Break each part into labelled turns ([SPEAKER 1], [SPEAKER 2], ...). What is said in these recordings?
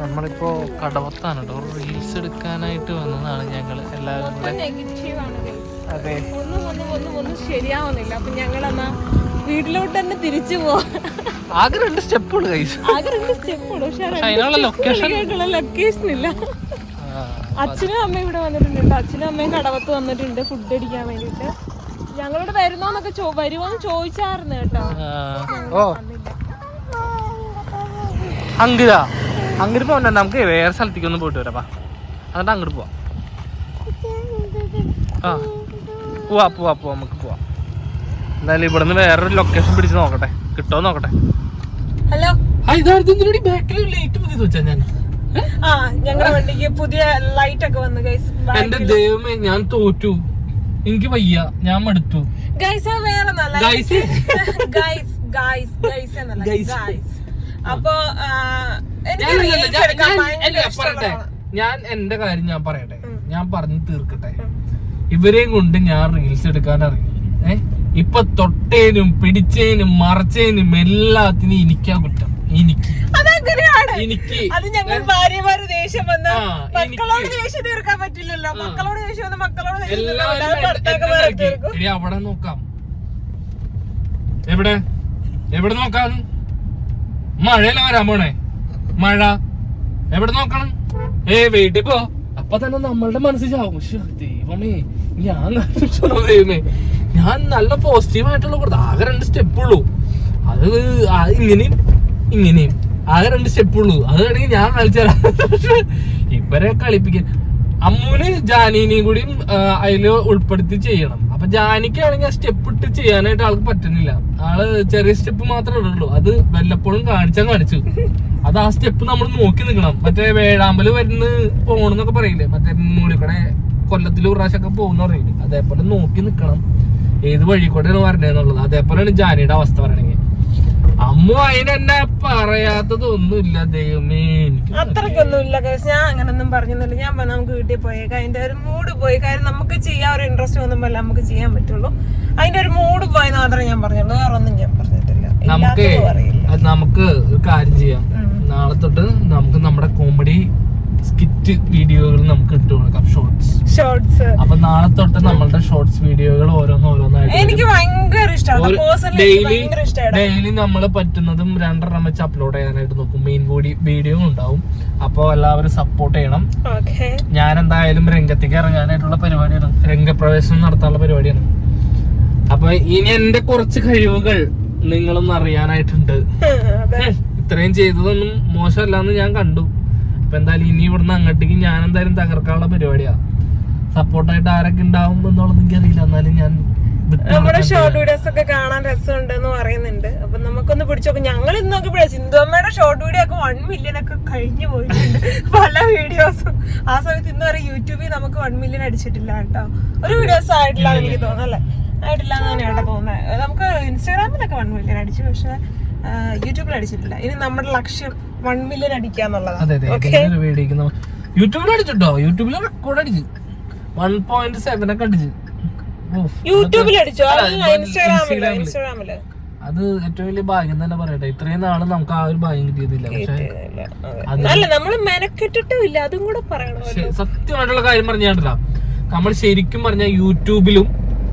[SPEAKER 1] നമ്മളിപ്പോ കടവത്താണ് കേട്ടോ റീൽസ് എടുക്കാനായിട്ട് വന്നതാണ് ഞങ്ങൾ എല്ലാവരും കൂടെ. അതെ.
[SPEAKER 2] ഒന്നും ഒന്നും ഒന്നും ഒന്നും ശരിയാവുന്നില്ല. അപ്പൊ ഞങ്ങൾ എന്നാ വീട്ടിലോട്ട് തന്നെ തിരിച്ചു പോവാ.
[SPEAKER 1] ആകെ രണ്ട് സ്റ്റെപ്പുള്ളൂ.
[SPEAKER 2] ആകെ രണ്ട് സ്റ്റെപ്പ് ഉള്ളു പക്ഷെ
[SPEAKER 1] ലൊക്കേഷൻ
[SPEAKER 2] ഇല്ല. അച്ഛനും അമ്മയും ഇവിടെ വന്നിട്ടുണ്ട്. അച്ഛനും അമ്മയും കടവത്ത് വന്നിട്ടുണ്ട് ഫുഡ് അടിക്കാൻ വേണ്ടിട്ട് ഞങ്ങളോട് വരുന്നോന്നൊക്കെ വരുമോന്ന് ചോദിച്ചായിരുന്നു കേട്ടോ.
[SPEAKER 1] ഓ. അങ്കിത. അങ്ങോട്ട് പോകണ്ട നമുക്ക് വേറെ സ്ഥലത്തേക്ക് ഒന്ന് പോയിട്ട് വരാം എന്നിട്ട് അങ്ങോട്ട് പോവാം. ആ. പോവാ പോവാ പോവാ നമുക്ക് പോവാം. എന്തായാലും നിന്ന് വേറൊരു ലൊക്കേഷൻ പിടിച്ച് നോക്കട്ടെ. കിട്ടോ നോക്കട്ടെ?
[SPEAKER 2] ഹലോ
[SPEAKER 1] ബാക്കിൽ ലൈറ്റ് പുതിയത് വെച്ചാ ഞാൻ?
[SPEAKER 2] ഞങ്ങളുടെ വണ്ടിക്ക് പുതിയ ലൈറ്റ് ഒക്കെ വന്നു ഗൈസ്
[SPEAKER 1] എന്റെ ദൈവമേ ഞാൻ തോറ്റു. എനിക്ക് വയ്യ ഞാൻ മടുത്തു.
[SPEAKER 2] ഗൈസ് വേറെ? Guys guys guys. ഗൈസ് അപ്പൊ
[SPEAKER 1] ഞാൻ- പറയട്ടെ. എന്റെ കാര്യം ഞാൻ പറയട്ടെ. ഞാൻ പറഞ്ഞു തീർക്കട്ടെ. ഇവരെയും കൊണ്ട് ഞാൻ റീൽസ് എടുക്കാൻ ഇറങ്ങി. ഏ? ഇപ്പൊ തൊട്ടേനും പിടിച്ചേനും മറച്ചേനും എല്ലാത്തിനും എനിക്കാ കുറ്റം. എനിക്ക്.
[SPEAKER 2] അതങ്ങനെയാണ്?
[SPEAKER 1] എനിക്ക്.
[SPEAKER 2] അത് ഞങ്ങൾ ഭാര്യമാര് ദേഷ്യം വന്ന്
[SPEAKER 1] ആ,
[SPEAKER 2] മക്കളോട് ദേഷ്യം തീർക്കാൻ പറ്റില്ലല്ലോ. മക്കളോട് ദേഷ്യം വന്ന് മക്കളോട് ദേഷ്യം
[SPEAKER 1] അവിടെ നോക്കാം. എവിടെ? എവിടെ നോക്കാം? മഴയല്ല വരാൻ പോണേ. മഴ. എവിടെ നോക്കണം? ഏ വീട്ടിൽ പോ. അപ്പൊ തന്നെ നമ്മളുടെ മനസ്സിൽ ദൈവമേ ഞാൻ ദൈവമേ ഞാൻ നല്ല പോസിറ്റീവ് ആയിട്ടുള്ള കൊടുത്തു ആകെ രണ്ട് സ്റ്റെപ്പ് ഉള്ളൂ. അത് ഇങ്ങനെയും ഇങ്ങനെയും. ആകെ രണ്ട് സ്റ്റെപ്പ് ഉള്ളൂ. അത് വേണമെങ്കിൽ ഞാൻ കളിച്ചാൽ ഇവരെ കളിപ്പിക്കാൻ. അമ്മൂന് ജാനീനെയും കൂടിയും അതിൽ ഉൾപ്പെടുത്തി ചെയ്യണം. അപ്പൊ ജാനിക്കാണെങ്കിൽ ആ സ്റ്റെപ്പ് ഇട്ട് ചെയ്യാനായിട്ട് ആൾക്ക് പറ്റുന്നില്ല. ആൾ ചെറിയ സ്റ്റെപ്പ് മാത്രമേ ഇടുള്ളൂ അത് വല്ലപ്പോഴും കാണിച്ചാൽ കാണിച്ചു. അത് ആ സ്റ്റെപ്പ് നമ്മൾ നോക്കി നിൽക്കണം. മറ്റേ വേഴാമ്പൽ വരുന്ന പോണെന്നൊക്കെ പറയില്ലേ? മറ്റേ മൂലിക്കടെ കൊല്ലത്തിൽ ഒരു പ്രാവശ്യമൊക്കെ പോകുന്ന പറയില്ലേ? അതേപോലെ നോക്കി നിൽക്കണം. ഏത് വഴി കൂടെയാണ് വരണേന്നുള്ളത് അതേപോലെയാണ് ജാനിയുടെ അവസ്ഥ പറയണെങ്കിൽ. അമ്മു അതിനെന്നെ പറയാത്തത് ഒന്നുമില്ല ദൈവമേ.
[SPEAKER 2] അത്രക്കൊന്നും ഇല്ല കേസ് ഞാൻ അങ്ങനൊന്നും പറഞ്ഞില്ല ഞാൻ നമുക്ക് വീട്ടിൽ പോയേക്കാം. അതിന്റെ ഒരു മൂഡ് പോയി. കാര്യം നമുക്ക് ചെയ്യാൻ ഒരു ഇൻട്രസ്റ്റ് ഒന്നും നമുക്ക് ചെയ്യാൻ പറ്റുള്ളൂ. അതിന്റെ ഒരു മൂഡ് പോയി മാത്രമേ ഞാൻ പറഞ്ഞുള്ളൂ. വേറെ ഒന്നും ഞാൻ പറഞ്ഞിട്ടില്ല.
[SPEAKER 1] നമുക്ക് നമുക്ക് ഒരു കാര്യം ചെയ്യാം. നാളെ തൊട്ട് നമുക്ക് നമ്മുടെ കോമഡി സ്കിറ്റ് വീഡിയോകൾ നമുക്ക് ഇട്ട് കൊടുക്കാം ഷോർട്സ്
[SPEAKER 2] ഷോർട്സ്
[SPEAKER 1] അപ്പൊ നാളെ തൊട്ട് നമ്മളുടെ ഷോർട്സ് വീഡിയോകൾ ഓരോന്ന് ഓരോന്നായിട്ട്
[SPEAKER 2] എനിക്ക് ഭയങ്കര ഇഷ്ടമാണ്
[SPEAKER 1] ഡെയിലി ഡെയിലി നമ്മൾ പറ്റുന്നതും രണ്ടെണ്ണം വെച്ച് അപ്ലോഡ് ചെയ്യാനായിട്ട് നോക്കും. മെയിൻ ബോഡി വീഡിയോ ഉണ്ടാവും. അപ്പോൾ എല്ലാവരും സപ്പോർട്ട് ചെയ്യണം. ഞാൻ എന്തായാലും രംഗത്തേക്ക് ഇറങ്ങാനായിട്ടുള്ള പരിപാടിയാണ്. രംഗപ്രവേശനം നടത്താനുള്ള പരിപാടിയാണ്. അപ്പൊ ഇനി എന്റെ കുറച്ച് കഴിവുകൾ നിങ്ങളൊന്ന് അറിയാനായിട്ടുണ്ട്. ഇത്രയും ചെയ്തതൊന്നും മോശമല്ലാന്ന് ഞാൻ കണ്ടു. അപ്പൊ എന്തായാലും ഇനി ഇവിടുന്ന് അങ്ങോട്ടേക്ക് ഞാൻ എന്തായാലും തകർക്കാനുള്ള പരിപാടിയാ. സപ്പോർട്ടായിട്ട് ആരൊക്കെ ഉണ്ടാവും എന്നുള്ളത് എനിക്കറിയില്ല എന്നാലും ഞാൻ
[SPEAKER 2] നമ്മുടെ ഷോർട്ട് വീഡിയോസ് ഒക്കെ കാണാൻ രസമുണ്ട് എന്ന് പറയുന്നുണ്ട്. അപ്പൊ നമുക്കൊന്ന് പിടിച്ചു നോക്കാം. ഞങ്ങൾ ഇന്ന് നോക്കിയപ്പോഴേ സിന്ധുമ്മയുടെ ഷോർട്ട് വീഡിയോ ഒക്കെ വൺ മില്യൺ ഒക്കെ കഴിഞ്ഞു പോയിട്ടുണ്ട്. പല വീഡിയോസും ആ സമയത്ത് ഇന്ന് വരെ യൂട്യൂബിൽ നമുക്ക് വൺ മില്യൺ അടിച്ചിട്ടില്ല കേട്ടോ. ഒരു വീഡിയോസ് ആയിട്ടില്ല എനിക്ക് തോന്നുന്നു അല്ലേ? ആയിട്ടില്ല എന്ന് തന്നെയാണ് തോന്നുന്നത് നമുക്ക് ഇൻസ്റ്റാഗ്രാമിലൊക്കെ വൺ മില്യൺ അടിച്ചു പക്ഷെ യൂട്യൂബിൽ അടിച്ചിട്ടില്ല ഇനി നമ്മുടെ ലക്ഷ്യം വൺ മില്യൺ
[SPEAKER 1] അടിക്കുക എന്നുള്ളതാണ് യൂട്യൂബിൽ അടിച്ചിട്ടോ? യൂട്യൂബിൽ റെക്കോർഡ് അടിച്ചു. വൺ പോയിന്റ് സെവൻ ഒക്കെ അടിച്ചു.
[SPEAKER 2] യൂട്യൂബിൽ അടിച്ചോ? ഇൻസ്റ്റാഗ്രാമിൽ
[SPEAKER 1] അത് ഏറ്റവും വലിയ ഭാഗ്യം തന്നെ പറയട്ടെ. ഇത്രയും നാൾ നമുക്ക് ആ ഒരു ഭാഗ്യം കിട്ടിയതില്ല. പക്ഷെ
[SPEAKER 2] അതും. കൂടെ
[SPEAKER 1] സത്യമായിട്ടുള്ള കാര്യം പറഞ്ഞാണ്ടല്ല നമ്മൾ ശരിക്കും പറഞ്ഞ യൂട്യൂബിലും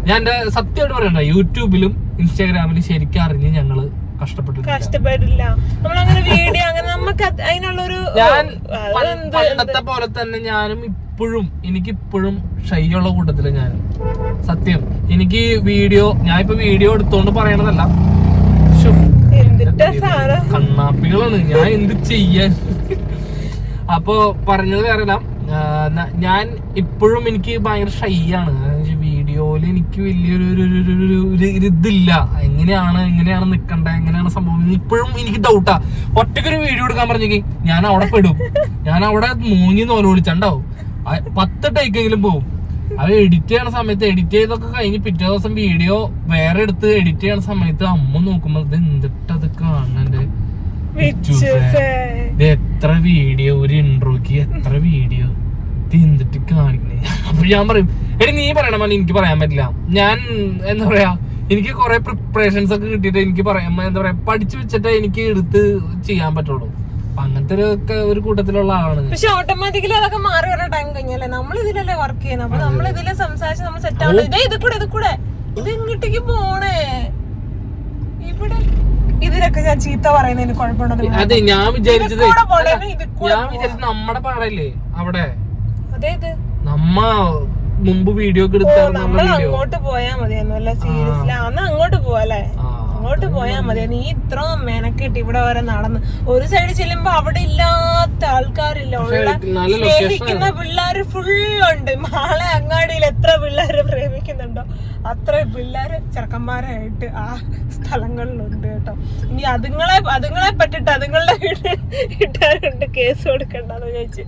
[SPEAKER 1] ഞാൻ എന്റെ സത്യമായിട്ട് പറയണ്ട യൂട്യൂബിലും ഇൻസ്റ്റാഗ്രാമിലും ശരിക്കും അറിഞ്ഞ് ഞങ്ങൾ
[SPEAKER 2] കഷ്ടപ്പെടില്ല. നമ്മളങ്ങനെ വീഡിയോ അങ്ങനെ നമുക്ക് അത് അതിനുള്ളൊരു
[SPEAKER 1] ഞാൻ പണ്ടത്തെ പോലെ തന്നെ ഞാനും ഇപ്പോഴും എനിക്ക് ഇപ്പോഴും ഷൈയുള്ള കൂട്ടത്തിൽ ഞാൻ. സത്യം. എനിക്ക് വീഡിയോ ഞാൻ ഇപ്പൊ വീഡിയോ എടുത്തോണ്ട് പറയണതല്ല. കണ്ണാപ്പികളാണ്. ഞാൻ എന്ത് ചെയ്യാൻ അപ്പോ പറഞ്ഞത് വേറെ ഞാൻ ഇപ്പോഴും എനിക്ക് ഭയങ്കര ഷൈ ആണ്. വീഡിയോയിൽ എനിക്ക് വലിയൊരു ഒരു- ഇതില്ല. എങ്ങനെയാണ് എങ്ങനെയാണ് നിക്കണ്ടേ? എങ്ങനെയാണ് സംഭവം? ഇപ്പോഴും എനിക്ക് ഡൗട്ടാ ഒറ്റക്കൊരു വീഡിയോ എടുക്കാൻ പറഞ്ഞെങ്കിൽ ഞാൻ അവിടെ പെടും. ഞാൻ അവിടെ മൂങ്ങി നോലോടിച്ചുണ്ടാവും വിളിച്ചുണ്ടാവും. പത്ത് ടേക്കെങ്കിലും പോവും. അത് എഡിറ്റ് ചെയ്യണ സമയത്ത് എഡിറ്റ് ചെയ്തൊക്കെ കഴിഞ്ഞ് പിറ്റേ ദിവസം വീഡിയോ വേറെ എടുത്ത് എഡിറ്റ് ചെയ്യണ സമയത്ത് അമ്മ നോക്കുമ്പോ ഇത് എന്തിട്ടത് കാണണ്ട്. ഇത് എത്ര വീഡിയോ ഒരു ഇൻട്രോക്ക് എത്ര വീഡിയോ ഇത് എന്തിട്ട് കാണിക്കണേ? അപ്പൊ ഞാൻ പറയും എടി നീ പറയണ പോലെ എനിക്ക് പറയാൻ പറ്റില്ല. ഞാൻ എന്താ പറയാ എനിക്ക് കുറെ പ്രിപ്പറേഷൻസ് ഒക്കെ കിട്ടിയിട്ട് എനിക്ക് പറയാൻ എന്താ പറയാ പഠിച്ചു വെച്ചിട്ട് എനിക്ക് എടുത്ത് ചെയ്യാൻ പറ്റുള്ളൂ. അങ്ങനത്തെ ഒരു ഒരു കൂട്ടത്തിലുള്ള ആളാണ്
[SPEAKER 2] പക്ഷെ ഓട്ടോമാറ്റിക്കലി അതൊക്കെ മാറി വരാൻ ടൈം കഴിഞ്ഞല്ലേ? നമ്മൾ ഇതിലല്ലേ വർക്ക് ചെയ്യുന്നത് അപ്പൊ നമ്മൾ ഇതിലെ സംസാരിച്ച് നമ്മൾ സെറ്റ് ആവുന്നത് ഇതേ കൂടെ ഇത് കൂടെ ഇത് ഇങ്ങോട്ടേക്ക് പോണേ? ഇവിടെ. ഇതിലൊക്കെ ഞാൻ ചീത്ത പറയുന്നതിന് കുഴപ്പമുണ്ടോ?
[SPEAKER 1] അതെ ഞാൻ വിചാരിച്ചത് ഞാൻ വിചാരിച്ചത് നമ്മുടെ പാടല്ലേ അവിടെ.
[SPEAKER 2] അതെ ഇത്
[SPEAKER 1] നമ്മ മുമ്പ് വീഡിയോ ഒക്കെ
[SPEAKER 2] നമ്മൾ അങ്ങോട്ട് പോയാ മതിയായിരുന്നു അല്ല സീരിയസ്ലി അന്ന് അങ്ങോട്ട് പോവാല്ലേ അങ്ങോട്ട് പോയാ മതി. നീ ഇത്ര മെനക്കെട്ട് ഇവിടെ വരെ നടന്ന്. ഒരു സൈഡ് ചെല്ലുമ്പോ അവിടെ ഇല്ലാത്ത ആൾക്കാരില്ല. ഉള്ള സ്നേഹിക്കുന്ന പിള്ളേര് ഫുള്ളുണ്ട്. മാളെ അങ്ങാടിയിൽ എത്ര പിള്ളേര് പ്രേമിക്കുന്നുണ്ടോ? അത്ര പിള്ളേര് ചെറുക്കന്മാരായിട്ട് ആ സ്ഥലങ്ങളിലുണ്ട് കേട്ടോ. ഇനി അതുങ്ങളെ അതുങ്ങളെ പറ്റിട്ട് അതുങ്ങളുടെ വീട് ഇട്ടാരുണ്ട് കേസ് കൊടുക്കണ്ടെന്ന് വിചാരിച്ച്.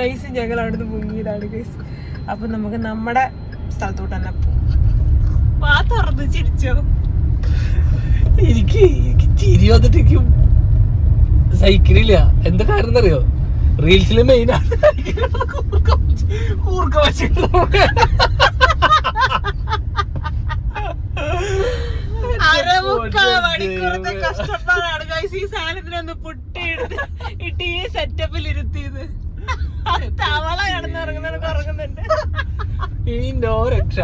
[SPEAKER 2] നൈസ് ഞങ്ങൾ അവിടുന്ന് മുങ്ങിയതാണ് കേസ് അപ്പൊ നമുക്ക് നമ്മുടെ സ്ഥലത്തോട്ട് തന്നെ പോവാം. വാ തുറന്ന് ചിരിച്ചോ.
[SPEAKER 1] എനിക്ക് എനിക്ക് ചിരി വന്നിട്ടേക്കും സൈക്കിളില്ല. എന്താ കാരണം അറിയോ റീൽസിലെ മെയിൻ ആണ്. കൂർക്ക വച്ചിട്ട്
[SPEAKER 2] കഷ്ടപ്പാടാണ് guys. ഈ സാധനത്തിനൊന്ന് പുട്ടി ഇട്ട് ഈ സെറ്റപ്പിൽ ഇരുത്തിയത് തവള കിടന്നുറങ്ങുന്നവർക്ക് ഉറങ്ങുന്നുണ്ട്.
[SPEAKER 1] ഇനി നോ രക്ഷ.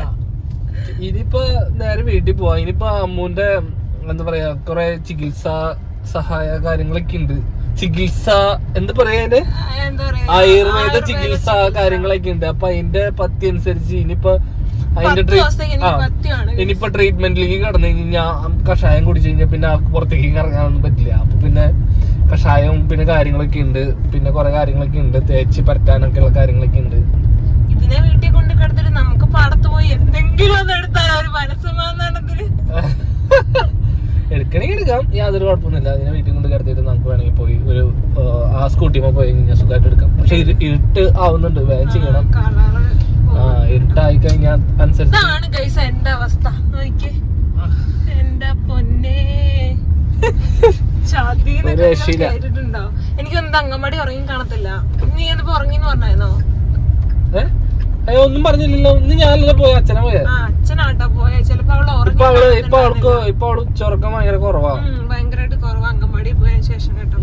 [SPEAKER 1] ഇനിയിപ്പോ നേരെ വീട്ടിൽ പോവാ. ഇനിയിപ്പോ അമ്മൂന്റെ എന്താ പറയാ കൊറേ ചികിത്സ സഹായ കാര്യങ്ങളൊക്കെ ഉണ്ട്. ചികിത്സ എന്താ പറയാ ആയുർവേദ ചികിത്സ കാര്യങ്ങളൊക്കെ ഉണ്ട്. അപ്പൊ അതിന്റെ പത്തി അനുസരിച്ച് ഇനിയിപ്പോ അതിന്റെ ഇനിയിപ്പോ ട്രീറ്റ്മെന്റിലേക്ക് കടന്നു കഴിഞ്ഞാൽ കഷായം കുടിച്ചു കഴിഞ്ഞാൽ പിന്നെ ആൾക്ക് പുറത്തേക്ക് ഇറങ്ങാനൊന്നും പറ്റില്ല. അപ്പൊ പിന്നെ കഷായവും പിന്നെ കാര്യങ്ങളൊക്കെ ഉണ്ട്. പിന്നെ കുറെ കാര്യങ്ങളൊക്കെ ഉണ്ട്. തേച്ച് പരറ്റാനൊക്കെ ഉള്ള കാര്യങ്ങളൊക്കെ ഉണ്ട്.
[SPEAKER 2] ഇതിനെ വീട്ടിൽ കൊണ്ട് കിടത്തിട്ട് നമുക്ക് പാടത്ത് പോയി എന്തെങ്കിലും ഒന്ന് എടുത്താൽ ഒരു മനസ്സമാധാനത്തിന്.
[SPEAKER 1] എടുക്കണമെങ്കിൽ എടുക്കാം. യാതൊരു കുഴപ്പമൊന്നുമില്ല. അതിനെ വീട്ടിൽ കൊണ്ട് കിടത്തിയിട്ട് നമുക്ക് വേണമെങ്കിൽ പോയി ഒരു ആ, സ്കൂട്ടി പോയി കഴിഞ്ഞാൽ സുഖമായിട്ട് എടുക്കാം. പക്ഷെ ഇരു- ഇരുട്ട് ആവുന്നുണ്ട്. വേഗം ചെയ്യണം. ആ ഇരുട്ടായി കഴിഞ്ഞാൽ അനുസരിച്ച്
[SPEAKER 2] എന്റെ അവസ്ഥ. എന്റെ പൊന്നേ. കേട്ടിട്ടുണ്ടോ? എനിക്ക് എന്താ അങ്കമാടി ഉറങ്ങി കാണത്തില്ല. നീ എന്നിപ്പോ പറഞ്ഞായിരുന്നോ?
[SPEAKER 1] ഏ, ഒന്നും പറഞ്ഞില്ലല്ലോ. ഇന്ന് ഞാനല്ല പോയ? അച്ഛനെ പോയ?
[SPEAKER 2] ആ അച്ഛനാട്ടോ പോയ. ചിലപ്പോ അവൾ
[SPEAKER 1] ഇപ്പൊ അവൾക്ക് ഇപ്പൊ അവൾ ചുറക്കം ഭയങ്കര കുറവാ.
[SPEAKER 2] ഭയങ്കരമായിട്ട് കുറവ്. അങ്കമാടി പോയതിനു ശേഷം കേട്ടോ.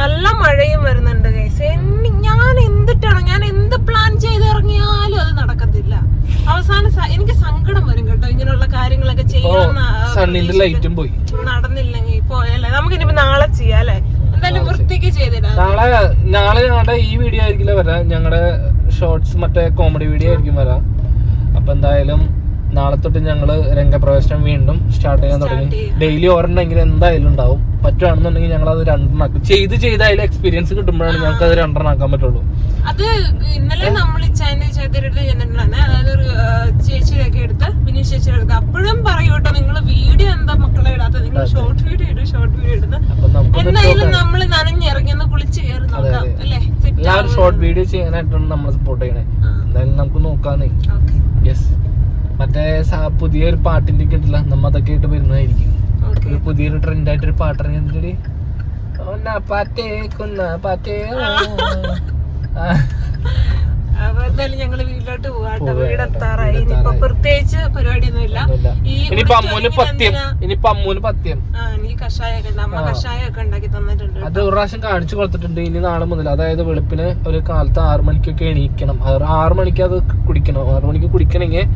[SPEAKER 2] നല്ല മഴയും വരുന്നുണ്ട് ഞാൻ എന്തിട്ടാണോ? ഞാൻ എന്ത് പ്ലാൻ ചെയ്ത് ഇറങ്ങിയാലും അത് നടക്കത്തില്ല. അവസാനം എനിക്ക് സങ്കടം വരും കേട്ടോ ഇങ്ങനെയുള്ള കാര്യങ്ങളൊക്കെ
[SPEAKER 1] സണ്ണിന്റെ ലൈറ്റും പോയി.
[SPEAKER 2] നടന്നില്ലെങ്കിൽ പോയല്ലേ നമുക്ക് ഇനിയിപ്പോ നാളെ ചെയ്യാം അല്ലേ? എന്തായാലും വൃത്തിക്ക് ചെയ്തിടാം.
[SPEAKER 1] നാളെ നാളെ ഞങ്ങളുടെ ഈ വീഡിയോ ആയിരിക്കില്ല വരാം? ഞങ്ങളുടെ ഷോർട്സ് മറ്റേ കോമഡി വീഡിയോ ആയിരിക്കും വരാം. അപ്പൊ എന്തായാലും നാളെ തൊട്ട് ഞങ്ങൾ രംഗപ്രവേശനം വീണ്ടും സ്റ്റാർട്ട് ചെയ്യാൻ തുടങ്ങി. ഡെയിലി ഒരെണ്ണെങ്കിലും എന്തായാലും ഉണ്ടാവും. പറ്റുവാണെന്നുണ്ടെങ്കിൽ ഞങ്ങൾ അത് രണ്ടെണ്ണാക്കും ചെയ്ത് ചെയ്ത് അതിൽ എക്സ്പീരിയൻസ് കിട്ടുമ്പോഴാണ് ഞങ്ങൾക്ക് അത് രണ്ടെണ്ണാക്കാൻ പറ്റുള്ളൂ.
[SPEAKER 2] അത് ഇന്നലെ നമ്മൾ അതായത് ഒരു ആ, ചേച്ചിയൊക്കെ എടുത്ത് പിന്നെ ചേച്ചിയുടെ എടുത്ത് അപ്പോഴും പറയൂട്ടോ നിങ്ങൾ വീഡിയോ എന്താ മക്കളെ ഇടാത്ത നിങ്ങൾ ഷോർട്ട് വീഡിയോ ഇടും ഷോർട്ട് വീഡിയോ ഇടുന്നത് എന്തായാലും നമ്മൾ നനഞ്ഞിറങ്ങി ഒന്ന് കുളിച്ച് കയറി നോക്കാം അല്ലേ?
[SPEAKER 1] എല്ലാവരും ഷോർട്ട് വീഡിയോ ചെയ്യാനായിട്ടാണ് നമ്മൾ സപ്പോർട്ട് ചെയ്യണേ. എന്തായാലും നമുക്ക് നോക്കാന്നേ. യെസ് മറ്റേ പുതിയൊരു പാട്ടിന്റെ ഒക്കെ ഉണ്ടല്ലോ നമ്മ അതൊക്കെ ആയിട്ട് വരുന്നതായിരിക്കും. ഒരു പുതിയൊരു ട്രെൻഡ് ആയിട്ടൊരു പാട്ട് ഇറങ്ങിയിട്ടുണ്ട് പാറ്റേ കൊന്ന പാറ്റേ
[SPEAKER 2] ഞങ്ങൾ വീട്ടിലോട്ട് പോവാട്ടോ വീട് എത്താറായി. ഇനിയിപ്പോ. പ്രത്യേകിച്ച്
[SPEAKER 1] അമ്മൂന് പത്യം.
[SPEAKER 2] എന്തിനാ?
[SPEAKER 1] ഇനിയിപ്പോ അമ്മൂന് പത്യം.
[SPEAKER 2] കഷായൊക്കെ അമ്മ കഷായൊക്കെ ഉണ്ടാക്കി തന്നിട്ടുണ്ട്
[SPEAKER 1] അത് ഒരു പ്രാവശ്യം കാണിച്ചു കൊടുത്തിട്ടുണ്ട്. ഇനി നാളെ മുതൽ. അതായത് വെളുപ്പിന് ഒരു കാലത്ത് ആറു മണിക്കൊക്കെ എണീക്കണം. ആറു മണിക്ക് അത് കുടിക്കണം. ആറു മണിക്ക് കുടിക്കണമെങ്കിൽ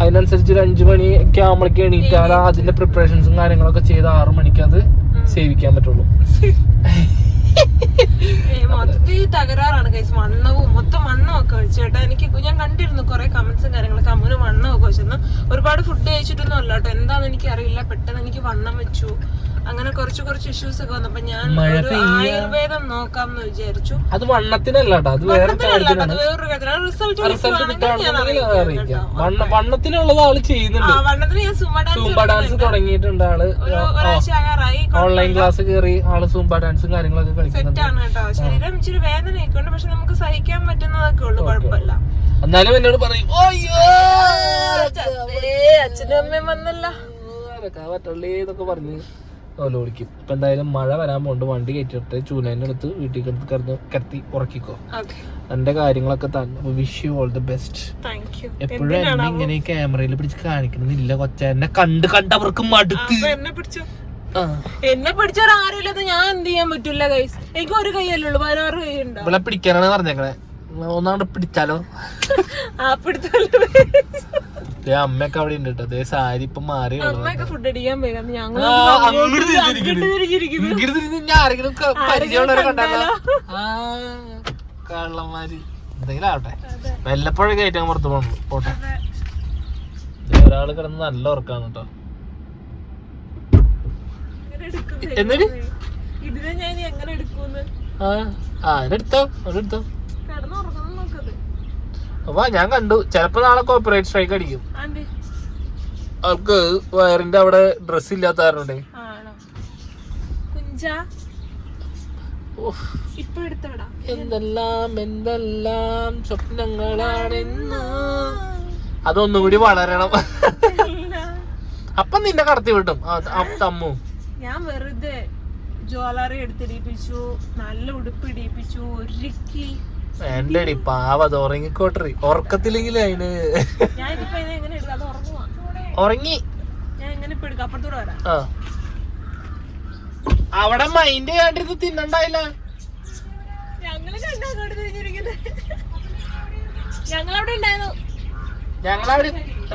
[SPEAKER 1] അതിനനുസരിച്ച് ഒരു അഞ്ചു മണി ഒക്കെ ആകുമ്പോഴേക്ക് എണീറ്റാൽ അതിന്റെ പ്രിപ്പറേഷൻസും കാര്യങ്ങളൊക്കെ ചെയ്ത് ആറു മണിക്ക് അത് സേവിക്കാൻ പറ്റുള്ളൂ.
[SPEAKER 2] മൊത്തത്തിൽ തകരാറാണ് കൈസ് വണ്ണവും മൊത്തം വണ്ണമൊക്കെ വെച്ച് കേട്ടോ. എനിക്ക് ഞാൻ കണ്ടിരുന്നു കുറെ കമന്റ്സും കാര്യങ്ങളൊക്കെ. അമ്മന് വണ്ണമൊക്കെ വെച്ചിരുന്നു. ഒരുപാട് ഫുഡ് കഴിച്ചിട്ടൊന്നും അല്ല കേട്ടോ. എന്താന്ന് എനിക്ക് അറിയില്ല പെട്ടെന്ന് എനിക്ക് വണ്ണം വെച്ചു. അങ്ങനെ കുറച്ച് കുറച്ച് ഇഷ്യൂസ് ഒക്കെ വന്നപ്പോ ഞാൻ ആയുർവേദം നോക്കാം എന്ന് വിചാരിച്ചു.
[SPEAKER 1] അത് വണ്ണത്തിനല്ലാട്ടോ അത് വേറെ
[SPEAKER 2] വണ്ണത്തിനല്ല അത്.
[SPEAKER 1] വണ്ണ വണ്ണത്തിനുള്ളത്
[SPEAKER 2] ആൾ
[SPEAKER 1] ചെയ്യുന്നുണ്ട്. സൂംബ ഡാൻസ് തുടങ്ങിയിട്ടുണ്ട്
[SPEAKER 2] ആൾ.
[SPEAKER 1] ഓൺലൈൻ ക്ലാസ് കയറി ആൾ സൂംബ ഡാൻസും കാര്യങ്ങളൊക്കെ കളിക്കുന്നുണ്ട്.
[SPEAKER 2] ശരീരം ഇച്ചിരി വേദനയൊക്കെ ഉണ്ട് പക്ഷെ നമുക്ക് സഹിക്കാൻ പറ്റുന്നതൊക്കെ ഉള്ളു. കുഴപ്പമില്ല.
[SPEAKER 1] എന്നാലും എന്നോട് പറയും "ഓയ്യോ,
[SPEAKER 2] ഏ, അച്ഛനും അമ്മയും വന്നല്ല.
[SPEAKER 1] പറ്റുള്ളേ എന്നൊക്കെ പറഞ്ഞ്. ഓല ഓടിക്കും ഇപ്പൊ എന്തായാലും മഴ വരാൻ പോണ്ട്. വണ്ടി കയറ്റിട്ട് ചൂനേന്റെ അടുത്ത് വീട്ടിൽ കിടന്ന് കിടന്ന് കിടത്തി ഉറക്കിക്കോ. എന്റെ കാര്യങ്ങളൊക്കെ തന്നെ wish you all the best എപ്പോഴും എന്നെ ഇങ്ങനെ ക്യാമറയിൽ പിടിച്ച് കാണിക്കണമെന്നില്ല കൊച്ച. എന്നെ കണ്ട് കണ്ട് അവർക്ക്
[SPEAKER 2] മടുത്ത്. എന്നെ പിടിച്ചു? എന്നെ പിടിച്ചവർ ആരുമില്ലാത്ത ഞാൻ എന്ത് ചെയ്യാൻ പറ്റൂല ഗൈസ് എനിക്ക് ഒരു കൈയല്ലേ ഉള്ളൂ. പതിനാറ് കൈ ഉണ്ട്?
[SPEAKER 1] ഇവിടെ പിടിക്കാനാണ് പറഞ്ഞേക്കണേ. ഒന്നാണ്ട് പിടിച്ചാലോ?
[SPEAKER 2] ആ
[SPEAKER 1] ദേ അമ്മയൊക്കെ അവിടെ ഉണ്ട് കേട്ടോ അതേ സാരി ഇപ്പൊ മാറി
[SPEAKER 2] ഫുഡ് അടിക്കാൻ
[SPEAKER 1] ആരെങ്കിലും പരിചയമുള്ളവരെ കണ്ടാലോ? ആ കള്ളന്മാര്. എന്തെങ്കിലും ആവട്ടെ. വല്ലപ്പോഴൊക്കെ ആയിട്ട് പുറത്ത് പോകണം പോട്ടെ. ഒരാൾ കിടന്ന് നല്ല ഉറക്കാണ് കേട്ടോ എന്നിട്ട്
[SPEAKER 2] ഇതിനെ ഞാൻ എങ്ങനെ എടുക്കൂന്ന്
[SPEAKER 1] ആ ആ അതിനെടുത്തോ അതെടുത്തോ
[SPEAKER 2] കിടന്നുറങ്ങണം നോക്കത്
[SPEAKER 1] അപ്പൊ ഞാൻ കണ്ടു. ചെലപ്പോ നാളെ കോപ്പറേറ്റ് സ്ട്രൈക്ക് അടിക്കും. അവൾക്ക് വയറിന്റെ അവിടെ ഡ്രസ് ഇല്ലാത്ത കാരണേ എന്തെല്ലാം എന്തെല്ലാം സ്വപ്നങ്ങളാണെന്ന് അതൊന്നും കൂടി വളരണം. അപ്പൊ നിന്നെ കടത്തി വിട്ടും തമ്മു.
[SPEAKER 2] ഞാൻ വെറുതെ ജ്വല്ലറി എടുത്തിടിപ്പിച്ചു നല്ല ഉടുപ്പ് ഇടിപ്പിച്ചു ഒരുക്കി.
[SPEAKER 1] വേണ്ടടി പാവ അത് ഉറങ്ങിക്കോട്ടറി ഉറക്കത്തില്ലെങ്കിൽ അതിന്. ഉറങ്ങി. അവിടെ മൈൻഡ് കണ്ടിരുന്ന് തിന്നണ്ടായില്ല.
[SPEAKER 2] ഞങ്ങളവിടെ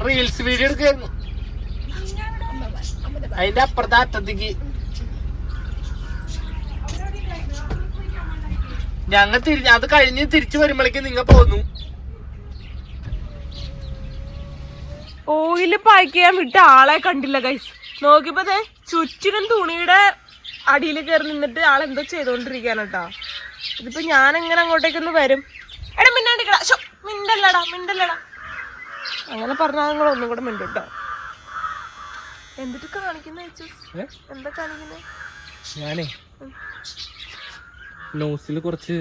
[SPEAKER 1] റീൽസ് വീഡിയോ എടുക്കായിരുന്നു അതിന്റെ അപ്പുറത്തെ അറ്റത്തേക്ക്. ഞങ്ങൾ തിരി അത് കഴിഞ്ഞ് തിരിച്ചു വരുമ്പോഴേക്കും നിങ്ങൾ പോന്നു.
[SPEAKER 2] ഓയിൽ പാക്ക് ചെയ്യാൻ വിട്ട ആളെ കണ്ടില്ല ഗൈസ് നോക്കിയപ്പോ ദേ ചുറ്റിനും തുണിയുടെ അടിയിൽ കയറി നിന്നിട്ട് ആൾ എന്തോ ചെയ്തോണ്ടിരിക്കാണ് കേട്ടോ. ഇതിപ്പോ ഞാൻ എങ്ങനെ അങ്ങോട്ടേക്കൊന്ന് വരും? എടാ മിണ്ടാണ്ടിക്കടാ ശോ, മിണ്ടല്ലടാ മിണ്ടല്ലടാ. അങ്ങനെ പറഞ്ഞാൽ നിങ്ങൾ ഒന്നും കൂടെ മിണ്ടും കേട്ടോ. എന്തിട്ട് കാണിക്കുന്ന? എന്താ കാണിക്കുന്നത്
[SPEAKER 1] ഞാനേ നോസിൽ കുറച്ച്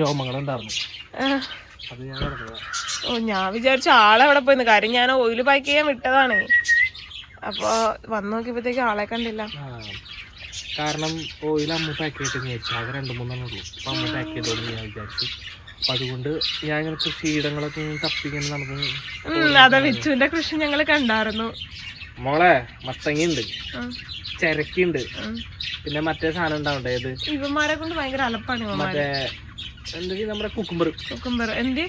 [SPEAKER 1] രോമങ്ങളുണ്ടായിരുന്നു. അത് ഞാൻ.
[SPEAKER 2] ഓ ഞാൻ വിചാരിച്ച ആളെ എവിടെ പോയിന്ന് കാര്യം ഞാൻ ഓയിൽ പാക്ക് ചെയ്യാൻ വിട്ടതാണ്. അപ്പൊ വന്നു നോക്കിയപ്പോഴത്തേക്ക് ആളെ കണ്ടില്ല.
[SPEAKER 1] കാരണം ഓയിൽ അമ്മ പാക്ക് ചെയ്തിട്ട് വിചാരിച്ചു അത് രണ്ട് മൂന്നെണ്ണം ഉള്ളൂ. അപ്പൊ അമ്മ പാക്ക് ചെയ്തോളൂ ഞാൻ വിചാരിച്ചു. അപ്പൊ അതുകൊണ്ട് ഞാൻ ഇങ്ങനെ കൃഷിയിടങ്ങളൊക്കെ തപ്പിക്കുന്ന തപ്പിങ്ങനെ നടന്നു
[SPEAKER 2] അതാ വിച്ചുവിന്റെ കൃഷി ഞങ്ങൾ കണ്ടായിരുന്നു.
[SPEAKER 1] മോളെ മത്തങ്ങയുണ്ട്. ചിരക്കുണ്ട്.
[SPEAKER 2] ഉം.
[SPEAKER 1] പിന്നെ മറ്റേ സാധനം ഉണ്ടാവണ്ടേ ഇത്?
[SPEAKER 2] ഇവന്മാരെ കൊണ്ട് ഭയങ്കര അലപ്പാണ് ഇവന്മാര്.
[SPEAKER 1] മറ്റേ എന്തെങ്കിലും നമ്മുടെ കുക്കുംബർ?
[SPEAKER 2] കുക്കുംബർ. എന്ത്?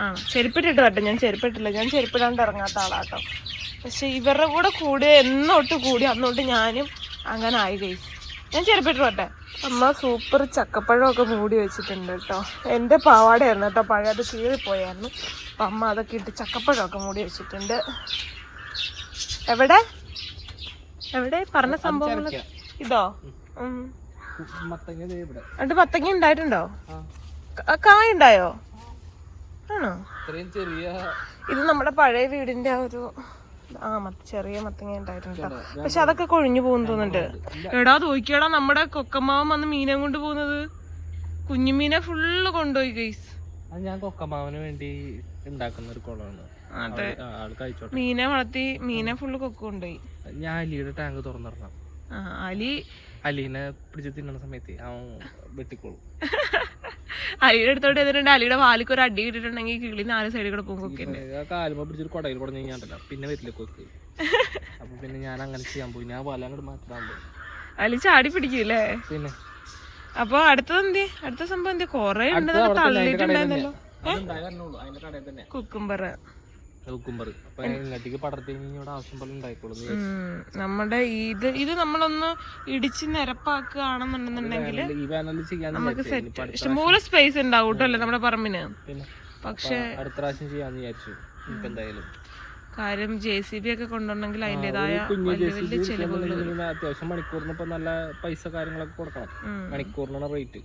[SPEAKER 2] ആ ചെരുപ്പിട്ടിട്ട് വട്ടെ ഞാൻ ചെരുപ്പിട്ടില്ല. ഞാൻ ചെരുപ്പിടാണ്ട് ഇറങ്ങാത്ത ആളാട്ടോ. പക്ഷെ ഇവരുടെ കൂടെ കൂടി എന്നോട്ട് കൂടി അന്നോട്ട് ഞാനും അങ്ങനെ ആയി കഴിച്ചു ഞാൻ ചെരുപ്പിട്ട് വട്ടെ അമ്മ സൂപ്പർ ചക്കപ്പഴമൊക്കെ മൂടി വെച്ചിട്ടുണ്ട് കേട്ടോ. എന്റെ പാവാടയായിരുന്നു കേട്ടോ. പഴയ അത് കീറിപ്പോയായിരുന്നു. അപ്പം അമ്മ അതൊക്കെ ഇട്ട് ചക്കപ്പഴമൊക്കെ മൂടി വെച്ചിട്ടുണ്ട്. എവിടെ? എവിടെ? പറഞ്ഞ സംഭവം ഇതോ? എന്നിട്ട് മത്തങ്ങ ഉണ്ടായിട്ടുണ്ടോ? കായ ഉണ്ടായോ? ആണോ? ഇത് നമ്മുടെ പഴയ വീടിന്റെ ആ ഒരു ആ മത്ത ചെറിയ മത്തങ്ങ ഉണ്ടായിട്ടുണ്ട് പക്ഷെ അതൊക്കെ കൊഴിഞ്ഞു പോകുന്നു തോന്നുന്നുണ്ട്. എടാ തോക്കിയടാ നമ്മുടെ കൊക്കമാവൻ വന്ന് മീനെ കൊണ്ട് പോകുന്നത്. കുഞ്ഞുമീനെ ഫുള്ള് കൊണ്ടുപോയി ഗൈസ്
[SPEAKER 1] അത് ഞാൻ കൊക്കമാവന് വേണ്ടി ഉണ്ടാക്കുന്ന ഒരു കുളമാണ്.
[SPEAKER 2] മീനെ വളർത്തി മീനെ ഫുള്ള് കൊക്ക് കൊണ്ടുപോയി
[SPEAKER 1] ഞാൻ അലിയുടെ ടാങ്ക് തുറന്നിടണം.
[SPEAKER 2] അലി?
[SPEAKER 1] അലീനെ പിടിച്ച് തിന്നണ സമയത്ത് അവൻ വെട്ടിക്കോളും.
[SPEAKER 2] അലിയുടെ അടുത്തോട്ട് എതിരുണ്ട് അലിയുടെ വാലിക്ക് ഒരു അടി കിട്ടിയിട്ടുണ്ടെങ്കിൽ കിളി നാല് സൈഡിൽ കൂടെ പോകും
[SPEAKER 1] പിടിച്ചൊരു കൊടയിൽ കുടഞ്ഞു കഴിഞ്ഞാണ്ടല്ല. പിന്നെ വരില്ല കൊക്ക്? അപ്പൊ പിന്നെ ഞാൻ അങ്ങനെ ചെയ്യാൻ പോയി. ഞാൻ വല അങ്ങോട്ട് മാറ്റാൻ പോയി.
[SPEAKER 2] അലി ചാടി പിടിക്കൂലേ
[SPEAKER 1] പിന്നെ?
[SPEAKER 2] അപ്പൊ അടുത്തത് എന്തി? അടുത്ത സംഭവം എന്തി? കൊറേ
[SPEAKER 1] ഉണ്ടെന്ന് തള്ളിട്ടുണ്ടായിരുന്നല്ലോ
[SPEAKER 2] തള്ളിയിട്ടുണ്ടായിരുന്നല്ലോ.
[SPEAKER 1] അതുണ്ടായി
[SPEAKER 2] കുക്കുംബർ
[SPEAKER 1] കുക്കുംബർ അപ്പൊ ഇങ്ങോട്ടേക്ക് പടർത്തി കഴിഞ്ഞാൽ ഇവിടെ ആവശ്യം പോലെ ഉണ്ടായിക്കോളും
[SPEAKER 2] നമ്മുടെ ഇത് ഇത് നമ്മളൊന്ന് ഇടിച്ച് നിരപ്പാക്കുകയാണെന്നുണ്ടെന്നുണ്ടെങ്കിൽ നമുക്ക് സെറ്റ് ഇഷ്ടംപോലെ സ്പേസ് ഉണ്ടാവും കേട്ടോ അല്ലേ നമ്മുടെ പറമ്പിന്. പക്ഷെ
[SPEAKER 1] അടുത്ത പ്രാവശ്യം ചെയ്യാന്ന് വിചാരിച്ചു. ഇപ്പൊ എന്തായാലും.
[SPEAKER 2] കാര്യം ജെ സി ബി ഒക്കെ കൊണ്ടുണ്ടെങ്കിൽ
[SPEAKER 1] അതിന്റെതായ
[SPEAKER 2] വലിയ വലിയ ചെലവുകൾ
[SPEAKER 1] അത്യാവശ്യം മണിക്കൂറിന് ഇപ്പൊ നല്ല പൈസ കാര്യങ്ങളൊക്കെ കൊടുക്കണം. മണിക്കൂറിനാണ് റേറ്റ്.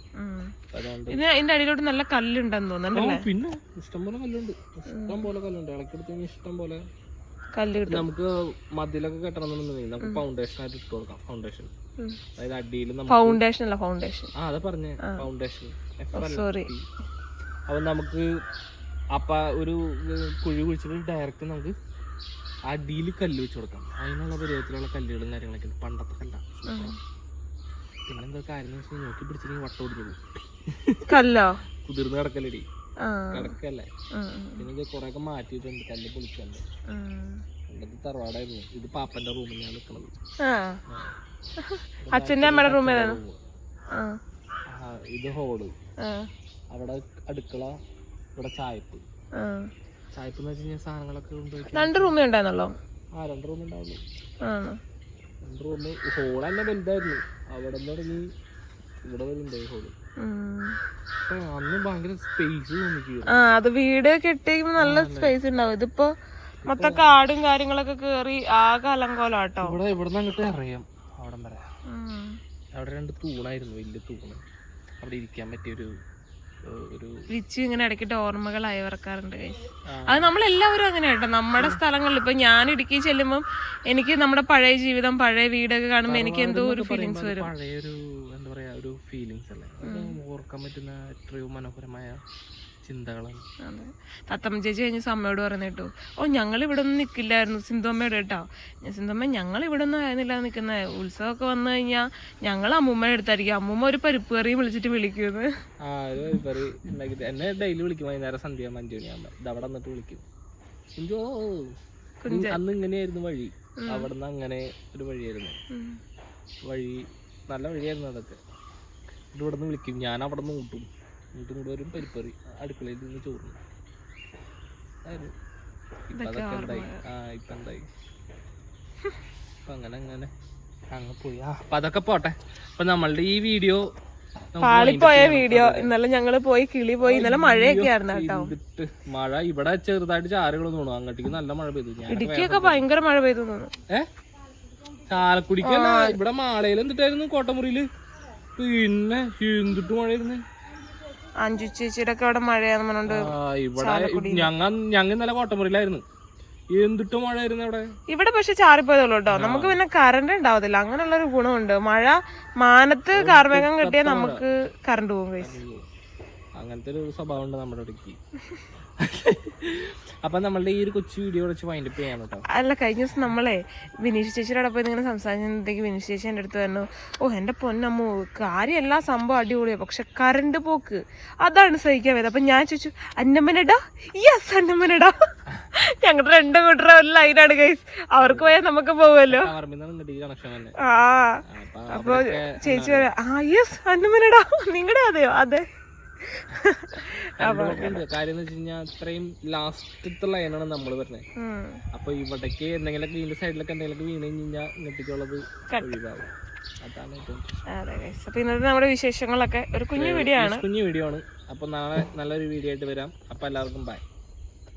[SPEAKER 1] പിന്നെ
[SPEAKER 2] ഇത് അതിന്റെ അടിയിലോട്ട് നല്ല കല്ലുണ്ടെന്ന് തോന്നുന്നുണ്ടല്ലേ
[SPEAKER 1] പിന്നെ ഇഷ്ടം പോലെ കല്ലുണ്ട്. ഇഷ്ടം പോലെ കല്ലുണ്ട്. ഇളക്കെടുത്ത് ഇഷ്ടം പോലെ
[SPEAKER 2] കല്ല് കിട്ടും.
[SPEAKER 1] നമുക്ക് മതിലൊക്കെ കെട്ടണമെന്നുണ്ടെങ്കിൽ നമുക്ക് ഫൗണ്ടേഷൻ ആയിട്ട് ഇട്ട് കൊടുക്കാം. ഫൗണ്ടേഷൻ അതായത് അടിയിൽ
[SPEAKER 2] ഫൗണ്ടേഷൻ അല്ല ഫൗണ്ടേഷൻ
[SPEAKER 1] ആ അതാ പറഞ്ഞേ. ഫൗണ്ടേഷൻ
[SPEAKER 2] സോറി
[SPEAKER 1] അപ്പൊ നമുക്ക് അപ്പ ഒരു കുഴി കുഴിച്ചിട്ട് ഡയറക്റ്റ് നമുക്ക് അടിയിൽ കല്ല് വെച്ച് കൊടുക്കാം. അതിനുള്ള പരുവത്തിലുള്ള കല്ലുകളും കാര്യങ്ങളൊക്കെ പണ്ടത്തെ കല്ല. പിന്നെന്താ കാര്യം എന്ന് നോക്കി പിടിച്ചിട്ടുണ്ടെങ്കിൽ വട്ടം ഒടിഞ്ഞു പോകും.
[SPEAKER 2] കല്ലോ?
[SPEAKER 1] കുതിർന്ന് കിടക്കല്ലടി. കിടക്കല്ലേ? പിന്നെ കൊറേ ഒക്കെ മാറ്റിയിട്ടുണ്ട് കല്ല്. പണ്ടത്തെ തറവാടായിരുന്നു. ഇത് പാപ്പന്റെ റൂമിൽ ഞാൻ നിൽക്കണത്
[SPEAKER 2] അച്ഛന്റെ അമ്മയുടെ റൂം ആ.
[SPEAKER 1] ആ, ഇത്
[SPEAKER 2] ഹോൾ.
[SPEAKER 1] അവിടെ അടുക്കള ഇവിടെ ചായപ്പ്.
[SPEAKER 2] ആ
[SPEAKER 1] ചായപ്പ് എന്ന് വെച്ച് കഴിഞ്ഞാൽ സാധനങ്ങളൊക്കെ കൊണ്ടുപോയി
[SPEAKER 2] രണ്ട് റൂമേ ഉണ്ടായിരുന്നല്ലോ?
[SPEAKER 1] ആ രണ്ട് റൂം ഉണ്ടാവുള്ളൂ
[SPEAKER 2] ആണോ?
[SPEAKER 1] രണ്ട് റൂം തന്നെ വലുതായിരുന്നു. അവിടെ തുടങ്ങി ഇവിടെ വരെ ഹോൾ അന്ന് ഭയങ്കര സ്പേസ്
[SPEAKER 2] ആ അത് വീട് കെട്ടിയുമ്പോ നല്ല സ്പേസ് ഉണ്ടാവും. ഇതിപ്പോ മൊത്തം കാടും കാര്യങ്ങളൊക്കെ കേറി ആകെ അലങ്കോലാട്ടോ.
[SPEAKER 1] ഇവിടെ ഇവിടെ അങ്ങോട്ട് അറിയാം അവിടെ വരെ. അവിടെ രണ്ട് തൂണായിരുന്നു വലിയ തൂണ്. അവിടെ ഇരിക്കാൻ പറ്റിയൊരു ഒരു
[SPEAKER 2] വിച്ച് ഇങ്ങനെ ഇടയ്ക്കിട്ട് ഓർമ്മകൾ അയവർക്കാറുണ്ട് അത് നമ്മളെല്ലാവരും അങ്ങനെ കേട്ടോ. നമ്മുടെ സ്ഥലങ്ങളിൽ ഇപ്പൊ ഞാൻ ഇടുക്കി ചെല്ലുമ്പോൾ എനിക്ക് നമ്മുടെ പഴയ ജീവിതം പഴയ വീടൊക്കെ കാണുമ്പോൾ എനിക്ക് എന്തോ ഒരു ഫീലിങ്സ് വരും.
[SPEAKER 1] പഴയൊരു എന്താ പറയാ ഒരു ഫീലിങ്സ് അല്ലേ? ഓർക്കാൻ പറ്റുന്ന എത്രയോ മനോഹരമായ ചിന്തകളാണ്.
[SPEAKER 2] അതെ. തത്തമ്മ ചേച്ചി കഴിഞ്ഞ അമ്മയോട് പറയുന്ന കേട്ടു. ഓ ഞങ്ങൾ ഇവിടെ ഒന്നും നിൽക്കില്ലായിരുന്നു സിന്ധുമ്മയുടെ കേട്ടോ. ഞാൻ സിന്ധുമ്മ ഞങ്ങൾ ഇവിടെ ഒന്നും ആയിരുന്നില്ല നിൽക്കുന്നത്. ഉത്സവമൊക്കെ വന്നു കഴിഞ്ഞാൽ ഞങ്ങൾ അമ്മൂമ്മയുടെ അടുത്തായിരിക്കും. അമ്മൂമ്മ ഒരു പരിപ്പ് കറിയും വിളിച്ചിട്ട് വിളിക്കുന്നത്
[SPEAKER 1] ആ ഒരു കറി ഉണ്ടാക്കിട്ട് എന്നെ ഡെയിലി വിളിക്കും. വൈകുന്നേരം സന്ധ്യ അഞ്ചു മണിയാകുമ്പോ ഇത് അവിടെ വന്നിട്ട് വിളിക്കും. കുഞ്ചോ അന്ന് ഇങ്ങനെയായിരുന്നു വഴി. അവിടെ നിന്ന് അങ്ങനെ ഒരു വഴിയായിരുന്നു. വഴി നല്ല വഴിയായിരുന്നു അതൊക്കെ. ഇവിടെ നിന്ന് വിളിക്കും. ഞാൻ അവിടെ നിന്ന് കൂട്ടും എന്നിട്ടും കൂടെ വരും പരിപ്പറി അടുക്കളയിൽ നിന്ന് ചോറ് ആയിരുന്നു. ഇപ്പൊ അതൊക്കെ ഉണ്ടായി. ആ ഇപ്പൊ എന്തായി അപ്പൊ അങ്ങനെ അങ്ങനെ. അങ്ങ് പോയി. ആ അപ്പൊ അതൊക്കെ പോട്ടെ. അപ്പൊ നമ്മളുടെ ഈ വീഡിയോ
[SPEAKER 2] പാളിപ്പോയ വീഡിയോ. ഇന്നലെ ഞങ്ങൾ പോയി കിളി പോയി. ഇന്നലെ മഴയൊക്കെ ആയിരുന്നു കേട്ടോ.
[SPEAKER 1] മഴ ഇവിടെ ചെറുതായിട്ട് ചാറുകൾ തോന്നുന്നു അങ്ങോട്ടേക്ക് നല്ല മഴ പെയ്തു.
[SPEAKER 2] ഇടുക്കിയൊക്കെ ഭയങ്കര മഴ പെയ്തു തോന്നുന്നു.
[SPEAKER 1] ഏ? ചാലക്കുടിക്കല്ല ഇവിടെ മാളയിൽ എന്തിട്ടായിരുന്നു? കോട്ടമുറിയിൽ? പിന്നെ എന്തിട്ട് മഴയായിരുന്നു?
[SPEAKER 2] അഞ്ചു ചേച്ചിയുടെ ഒക്കെ അവിടെ മഴയാന്ന് പറഞ്ഞോണ്ട്
[SPEAKER 1] ഇവിടെ ഇന്നലെ കോട്ടമുറിയിലായിരുന്നു. എന്തിട്ട് മഴയായിരുന്നു അവിടെ?
[SPEAKER 2] ഇവിടെ പക്ഷെ ചാറിപ്പോയതുള്ളൂ കേട്ടോ നമുക്ക് പിന്നെ കറണ്ട് ഉണ്ടാവത്തില്ല. അങ്ങനെയുള്ള ഒരു ഗുണമുണ്ട്. മഴ മാനത്ത് കാർമേഘം കിട്ടിയാൽ നമുക്ക് കറണ്ട് പോകും.
[SPEAKER 1] അങ്ങനത്തെ ഒരു സ്വഭാവം ഉണ്ട് നമ്മുടെ ഇടയ്ക്ക് അപ്പൊ നമ്മളുടെ ഈ ഒരു കൊച്ചു വീഡിയോ വെച്ച് വൈൻഡപ്പ് ചെയ്യാൻ കേട്ടോ
[SPEAKER 2] അല്ല കഴിഞ്ഞ ദിവസം നമ്മളെ വിനീഷ് ചേച്ചിയുടെ പോയി ഇങ്ങനെ സംസാരിച്ചപ്പോഴത്തേക്ക് വിനീഷ് ചേച്ചി എന്റെ അടുത്ത് പറഞ്ഞു ഓ എന്റെ പൊന്നമ്മു കാര്യം എല്ലാ സംഭവം അടിപൊളിയാണ് പക്ഷെ കറണ്ട് പോക്ക്. അതാണ് സഹിക്കാൻ വയ്യത് അപ്പൊ ഞാൻ ചോദിച്ചു അന്നമ്മനടാ? യെസ് അന്നമ്മനടാ. ഞങ്ങളുടെ രണ്ട് കൂട്ടർ ഒരു ലൈനാണ് ഗൈസ് അവർക്ക് പോയാൽ നമുക്ക്
[SPEAKER 1] പോവല്ലോ
[SPEAKER 2] ആ
[SPEAKER 1] അപ്പൊ
[SPEAKER 2] അപ്പൊ ചേച്ചി പറയാ ആ യെസ് അന്നമ്മനടാ. നിങ്ങളുടെ അതെയോ? അതെ.
[SPEAKER 1] കാര്യം വെച്ച് കഴിഞ്ഞാൽ അത്രയും ലാസ്റ്റത്തെ ലൈനാണ് നമ്മൾ പറഞ്ഞത്. അപ്പൊ ഇവിടേക്ക് എന്തെങ്കിലുമൊക്കെ ഇതിന്റെ സൈഡിലൊക്കെ എന്തെങ്കിലുമൊക്കെ വീണ് കഴിഞ്ഞാൽ ഇങ്ങോട്ടേക്കുള്ളത് ഒഴിവാകും അതാണ്.
[SPEAKER 2] അപ്പൊ ഇന്നത്തെ നമ്മുടെ വിശേഷങ്ങളൊക്കെ ഒരു കുഞ്ഞു വീഡിയോ ആണ്.
[SPEAKER 1] കുഞ്ഞു വീഡിയോ ആണ്. അപ്പൊ നാളെ നല്ലൊരു വീഡിയോ ആയിട്ട് വരാം. അപ്പൊ എല്ലാവർക്കും ബൈ